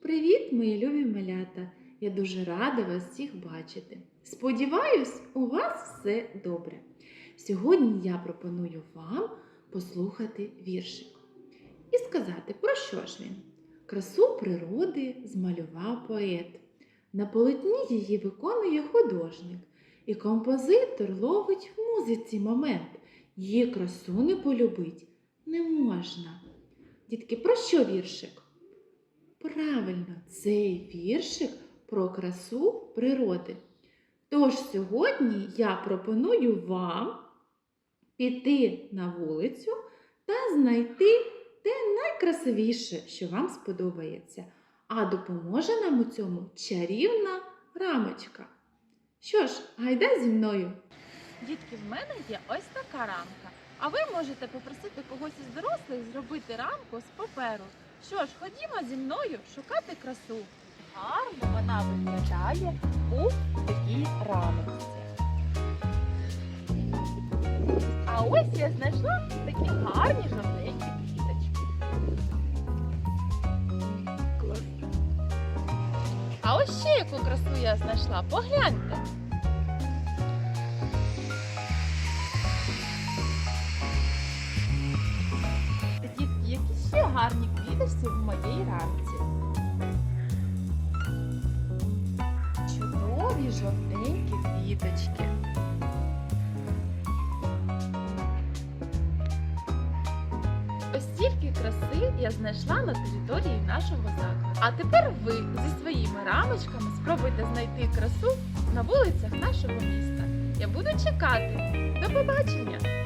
Привіт, мої любі малята! Я дуже рада вас всіх бачити. Сподіваюсь, у вас все добре. Сьогодні я пропоную вам послухати віршик і сказати, про що ж він. Красу природи змалював поет. На полотні її виконує художник, і композитор ловить в музиці момент. Її красу не полюбить не можна. Дітки, про що віршик? Правильно, цей віршик про красу природи. Тож сьогодні я пропоную вам піти на вулицю та знайти те найкрасивіше, що вам сподобається. А допоможе нам у цьому чарівна рамочка. Що ж, гайда зі мною. Дітки, в мене є ось така рамка. А ви можете попросити когось із дорослих зробити рамку з паперу. Що ж, ходімо зі мною шукати красу. Гарно вона виглядає у такій рамочці. А ось я знайшла такі гарні жовтенькі квіточки. А ось ще яку красу я знайшла. Погляньте. Дітки, які ще гарні квіточки в моїй рамці. Чудові жовтенькі квіточки. Ось стільки краси я знайшла на території нашого закладу. А тепер ви зі своїми рамочками спробуйте знайти красу на вулицях нашого міста. Я буду чекати. До побачення!